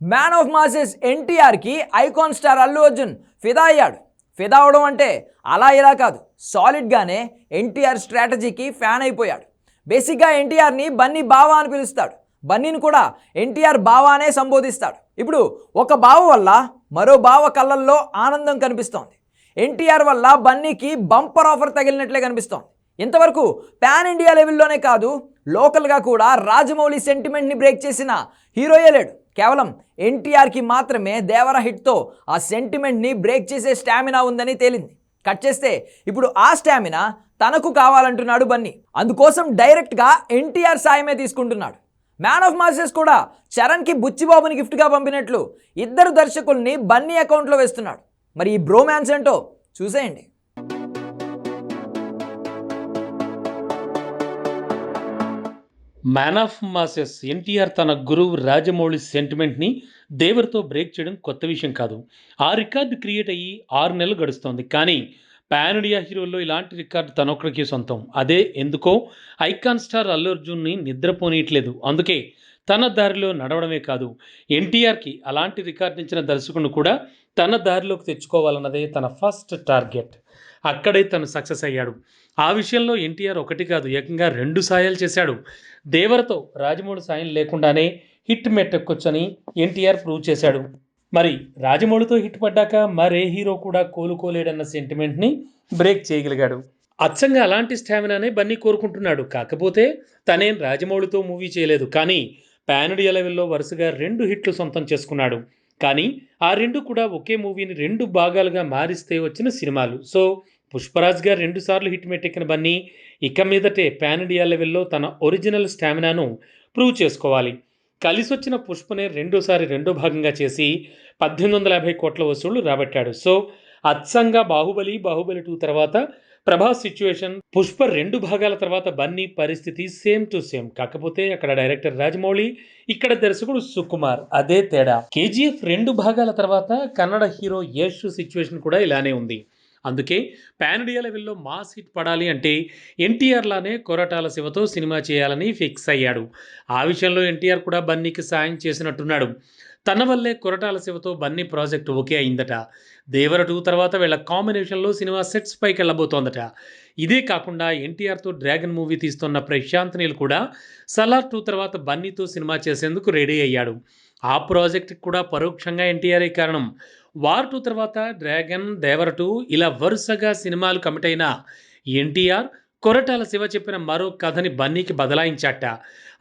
Man of masses ఎన్టీఆర్కి icon star Allu Arjun ఫిదా అయ్యాడు. ఫిదా అవడం అంటే అలా ఇలా కాదు సాలిడ్గానే ఎన్టీఆర్ స్ట్రాటజీకి ఫ్యాన్ అయిపోయాడు. బేసిక్గా ఎన్టీఆర్ని బన్నీ బావా అని పిలుస్తాడు. బన్నీని కూడా ఎన్టీఆర్ బావానే సంబోధిస్తాడు. ఇప్పుడు ఒక బావ వల్ల మరో బావ కళ్ళల్లో ఆనందం కనిపిస్తోంది. ఎన్టీఆర్ వల్ల బన్నీకి బంపర్ ఆఫర్ తగిలినట్లే కనిపిస్తోంది. ఇంతవరకు పాన్ ఇండియా లెవెల్లోనే కాదు లోకల్గా కూడా రాజమౌళి సెంటిమెంట్ని బ్రేక్ చేసిన హీరోయే లేడు. కేవలం ఎన్టీఆర్కి మాత్రమే దేవర హిట్తో ఆ సెంటిమెంట్ని బ్రేక్ చేసే స్టామినా ఉందని తేలింది. కట్ చేస్తే ఇప్పుడు ఆ స్టామినా తనకు కావాలంటున్నాడు బన్నీ. అందుకోసం డైరెక్ట్గా ఎన్టీఆర్ సాయమే తీసుకుంటున్నాడు. మ్యాన్ ఆఫ్ మాసెస్ కూడా చరణ్కి బుచ్చిబాబుని గిఫ్ట్గా పంపినట్లు ఇద్దరు దర్శకుల్ని బన్నీ అకౌంట్లో వేస్తున్నాడు. మరి ఈ బ్రోమాన్స్ ఏంటో చూసేయండి. మ్యాన్ ఆఫ్ మాసెస్ ఎన్టీఆర్ తన గురువు రాజమౌళి సెంటిమెంట్ని దేవర్తో బ్రేక్ చేయడం కొత్త విషయం కాదు. ఆ రికార్డు క్రియేట్ అయ్యి ఆరు నెలలు గడుస్తోంది. కానీ పాన్ ఇండియా హీరోల్లో ఇలాంటి రికార్డు తనొక్కడికి సొంతం. అదే ఎందుకో? ఐకాన్ స్టార్ అల్లు అర్జున్ని నిద్రపోనీయట్లేదు. అందుకే తన దారిలో నడవడమే కాదు ఎన్టీఆర్కి అలాంటి రికార్డు ఇచ్చిన దర్శకుడిని కూడా తన దారిలోకి తెచ్చుకోవాలన్నదే తన ఫస్ట్ టార్గెట్. అక్కడే తను సక్సెస్ అయ్యాడు. ఆ విషయంలో ఎన్టీఆర్ ఒకటి కాదు ఏకంగా రెండు సాయాలు చేశాడు. దేవరతో రాజమౌళి సాయం లేకుండానే హిట్ మెట్టెక్కొచ్చని ఎన్టీఆర్ ప్రూవ్ చేశాడు. మరి రాజమౌళితో హిట్ పడ్డాక మరే హీరో కూడా కోలుకోలేడన్న సెంటిమెంట్ని బ్రేక్ చేయగలిగాడు. అచ్చంగా అలాంటి స్టామినానే బన్నీ కోరుకుంటున్నాడు. కాకపోతే తనేం రాజమౌళితో మూవీ చేయలేదు. కానీ పాన్ లెవెల్లో వరుసగా రెండు హిట్లు సొంతం చేసుకున్నాడు. కానీ ఆ రెండు కూడా ఒకే మూవీని రెండు భాగాలుగా మారిస్తే వచ్చిన సినిమాలు. సో పుష్పరాజ్ గారు రెండు సార్లు హిట్ మెట్టెక్కిన బన్నీ ఇక మీదటే పాన్ ఇండియా లెవెల్లో తన ఒరిజినల్ స్టామినాను ప్రూవ్ చేసుకోవాలి. కలిసొచ్చిన పుష్పనే రెండోసారి రెండో భాగంగా చేసి పద్దెనిమిది వందల యాభై కోట్ల వసూళ్ళు రాబట్టాడు. సో అచ్చంగా బాహుబలి బాహుబలి టూ తర్వాత ప్రభాస్ సిచ్యువేషన్ పుష్ప రెండు భాగాల తర్వాత బన్నీ పరిస్థితి సేమ్ టు సేమ్. కాకపోతే అక్కడ డైరెక్టర్ రాజమౌళి ఇక్కడ దర్శకుడు సుకుమార్. అదే తేడా. కేజీఎఫ్ రెండు భాగాల తర్వాత కన్నడ హీరో యష్ సిచ్యువేషన్ కూడా ఇలానే ఉంది. అందుకే పాన్ ఇండియా లెవెల్లో మాస్ హిట్ పడాలి అంటే ఎన్టీఆర్ లానే కొరటాల శివతో సినిమా చేయాలని ఫిక్స్ అయ్యాడు. ఆ విషయంలో ఎన్టీఆర్ కూడా బన్నీకి సాయం చేసినట్టున్నాడు. తన వల్లే కొరటాల శివతో బన్నీ ప్రాజెక్ట్ ఓకే అయిందట. దేవర టూ తర్వాత వీళ్ళ కాంబినేషన్లో సినిమా సెట్స్ పైకి వెళ్ళబోతోందట. ఇదే కాకుండా ఎన్టీఆర్తో డ్రాగన్ మూవీ తీస్తున్న ప్రశాంత్ నీల్ కూడా సలార్ టూ తర్వాత బన్నీతో సినిమా చేసేందుకు రెడీ అయ్యాడు. ఆ ప్రాజెక్ట్కి కూడా పరోక్షంగా ఎన్టీఆరే కారణం. వార్ టూ తర్వాత డ్రాగన్ దేవర టూ ఇలా వరుసగా సినిమాలు కమిట్ అయిన ఎన్టీఆర్ కొరటాల శివ చెప్పిన మరో కథని బన్నీకి బదలాయించాట.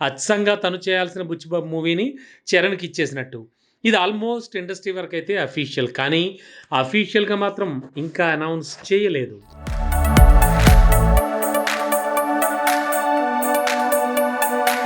అచ్చంగా తను చేయాల్సిన బుచ్చిబాబు మూవీని చరణ్కి ఇచ్చేసినట్టు. ఇది ఆల్మోస్ట్ ఇండస్ట్రీ వరకు అయితే అఫీషియల్ కానీ అఫీషియల్గా మాత్రం ఇంకా అనౌన్స్ చేయలేదు.